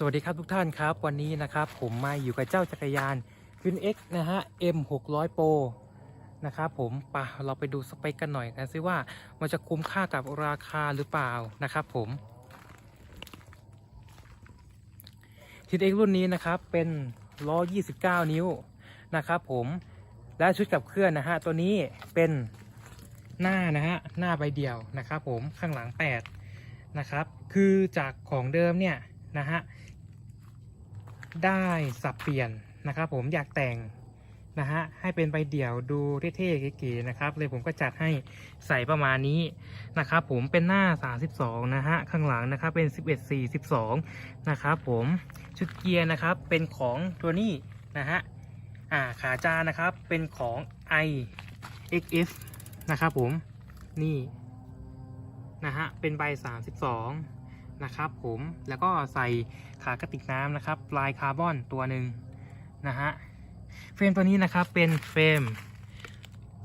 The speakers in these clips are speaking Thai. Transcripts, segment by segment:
สวัสดีครับทุกท่านครับ วันนี้นะครับผมมาอยู่กับเจ้าจักรยานคืน X นะฮะ M 6 0 0 Pro นะครับผมปะเราไปดูสเปคกันหน่อยกันซิว่ามันจะคุ้มค่ากับราคาหรือเปล่านะครับผมทีเอ็กรุ่นนี้นะครับเป็นล้อ 29 นิ้วนะครับผมและชุดกับเคลื่อนนะฮะตัวนี้เป็นหน้านะฮะหน้าใบเดียวนะครับผมข้างหลัง 8 นะครับคือจากของเดิมเนี่ย นะฮะได้สับเปลี่ยนนะครับผมอยากแต่งนะฮะให้เป็นใบเดี่ยวดูเท่ๆเก๋ๆนะครับเลยผมก็จัดให้ใส่ประมาณนี้นะครับผมเป็นหน้า 32 นะฮะข้างหลังนะครับเป็น 11 4 12 นะครับผมชุดเกียร์นะครับเป็นของตัวนี้นะฮะอ่าขาจานนะครับเป็นของ i xf นะครับผมนี่นะฮะเป็นใบ 32 นะครับผมแล้วก็ใส่ขากระติกน้ำนะครับลายคาร์บอนตัวหนึ่งนะฮะเฟรมตัวนี้นะครับเป็นเฟรม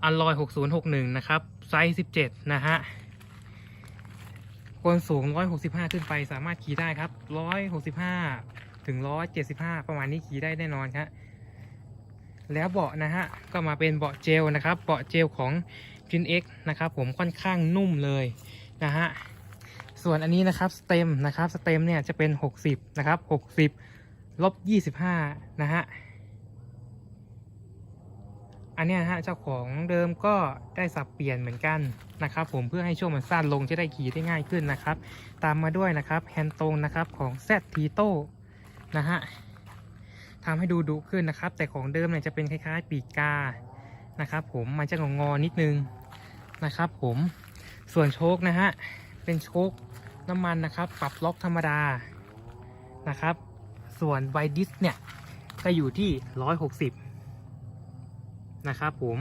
อัลลอย6061 นะครับไซส์17 นะฮะคนสูง 165 ขึ้นไปสามารถขี่ได้ครับ 165 ถึง 175 ประมาณนี้ขี่ได้แน่นอนครับแล้วเบาะนะฮะก็มาเป็นเบาะเจลนะครับ เบาะเจลของ g i n X นะครับผมค่อนข้างนุ่มเลยนะฮะ ส่วนอันนี้นะครับสเต็มนะครับสเต็มเนี่ยจะเป็น 60 นะครับ 60ลบ25 นะฮะ อันนี้นะฮะเจ้าของเดิมก็ได้สับเปลี่ยนเหมือนกันนะครับผมเพื่อให้ช่วงมันสั้นลงจะได้ขี่ได้ง่ายขึ้นนะครับ ตามมาด้วยนะครับแฮนด์ตรงนะครับของ Z t i t o นะฮะทำให้ดูดุขึ้นนะครับ แต่ของเดิมเนี่ยจะเป็นคล้ายๆ ปีกกานะครับผมมันจะงองอนิดนึงนะครับผมส่วนโชคนะฮะเป็นโชค น้ำมันนะครับ ปรับล็อกธรรมดานะครับ ส่วนไวดิสเนี่ยก็อยู่ที่ 160 นะครับผม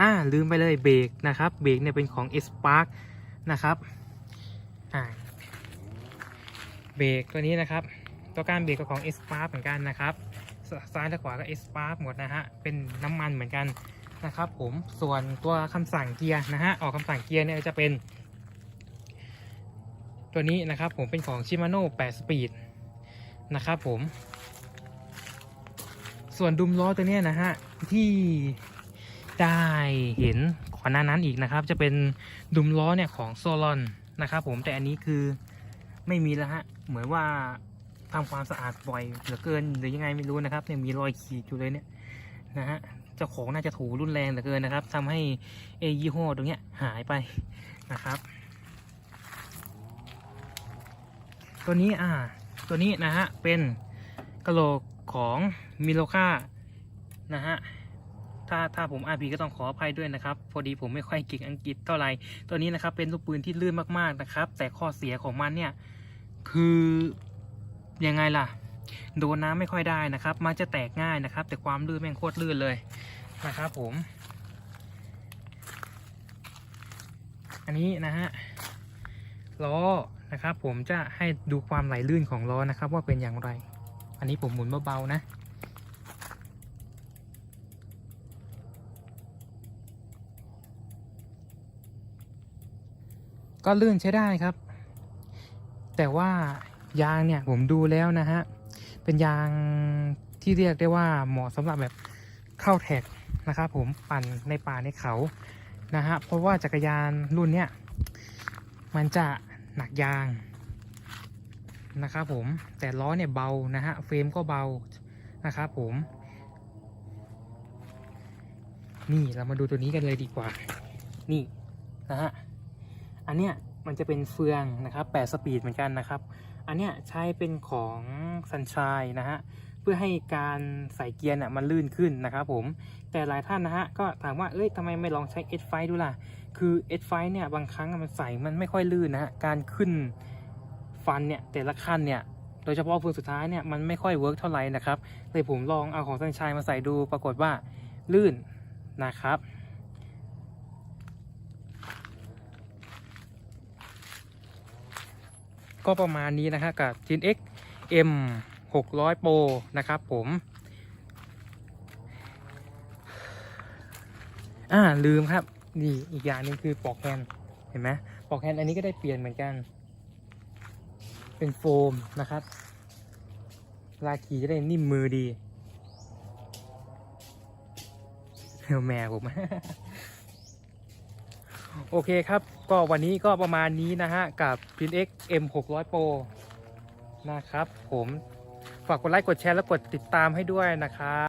อ่าลืมไปเลยเบรกนะครับเบรกเนี่ยเป็นของ S p a r k นะครับอ่าเบรกตัวนี้นะครับ ตัวการเบรกก็ของ S p a r k เหมือนกันนะครับ ซ้ายและขวาก็ Spark หมดนะฮะเป็นน้ำมันเหมือนกันนะครับผมส่วนตัวคำสั่งเกียร์นะฮะออกคำสั่งเกียร์เนี่ยจะเป็น ตัวนี้นะครับผมเป็นของ Shimano 8 Speed นะครับผม ส่วนดุมล้อตัวนี้นะฮะที่ได้เห็นก่อนหน้านั้นอีกนะครับ จะเป็นดุมล้อเนี่ยของโซลอนนะครับผมแต่อันนี้คือไม่มีแล้วฮะเหมือนว่าทำความสะอาดบ่อยเหลือเกินหรือยังไงไม่รู้นะครับเนี่ยมีรอยขีดอยู่เลยเนี่ยนะฮะเจ้าของน่าจะถูรุนแรงเหลือเกินนะครับทำให้เอยี่ห้อตรงเนี้ยหายไปนะครับ ตัวนี้อ่าตัวนี้นะฮะเป็นกระโหลกของมิโลคานะฮะถ้าถ้าผมอาพีก็ต้องขออภัยด้วยนะครับ พอดีผมไม่ค่อยเก่งอังกฤษเท่าไหร่ตัวนี้นะครับเป็นลูกปืนที่ลื่นมากๆนะครับ แต่ข้อเสียของมันเนี่ยคือยังไงล่ะ โดนน้ำไม่ค่อยได้นะครับ มันจะแตกง่ายนะครับ แต่ความลื่นแม่งโคตรลื่นเลยนะครับผม อันนี้นะฮะล้อ นะครับ ผมจะให้ดูความไหลลื่นของล้อนะครับ ว่าเป็นอย่างไร อันนี้ผมหมุนเบาๆนะ ก็ลื่นใช้ได้ครับ แต่ว่ายางเนี่ยผมดูแล้วนะฮะ เป็นยางที่เรียกได้ว่าเหมาะสำหรับแบบเข้าแท็กนะครับผมปั่นในป่าในเขานะฮะเพราะว่าจักรยานรุ่นเนี้ยมันจะ หนักยางนะครับผมแต่ล้อเนี่ยเบานะฮะเฟรมก็เบานะครับผมนี่เรามาดูตัวนี้กันเลยดีกว่า นี่นะฮะอันเนี้ยมันจะเป็นเฟืองนะครับ8สปีดเหมือนกันนะครับ อันเนี้ยใช้เป็นของซันช i นะฮะ เพื่อให้การใส่เกียร์น่ะมันลื่นขึ้นนะครับผมแต่หลายท่านนะฮะก็ถามว่าเอ้ยทำไมไม่ลองใช้ S5 ดูล่ะ คือ S5 เนี่ยบางครั้งมันใส่มันไม่ค่อยลื่นนะฮะการขึ้นฟันเนี่ยแต่ละขั้นเนี่ยโดยเฉพาะเฟืองสุดท้ายเนี่ยมันไม่ค่อยเวิร์กเท่าไหร่นะครับเลยผมลองเอาของสันชายมาใส่ดูปรากฏว่าลื่นนะครับก็ประมาณนี้นะฮะกับ GNX M 600 โปรนะครับผม อ่าลืมครับ นี่อีกอย่างหนึ่งคือปอกแฮนเห็นไหมปอกแฮนอันนี้ก็ได้เปลี่ยนเหมือนกัน เป็นโฟมนะครับลาขี่จะได้นิ่มมือดีแมวผมโอเคครับ ก็วันนี้ก็ประมาณนี้นะฮะ กับ Pin X ร้อยโปรนะครับผม ฝากกดไลค์กดแชร์และกดติดตามให้ด้วยนะครับ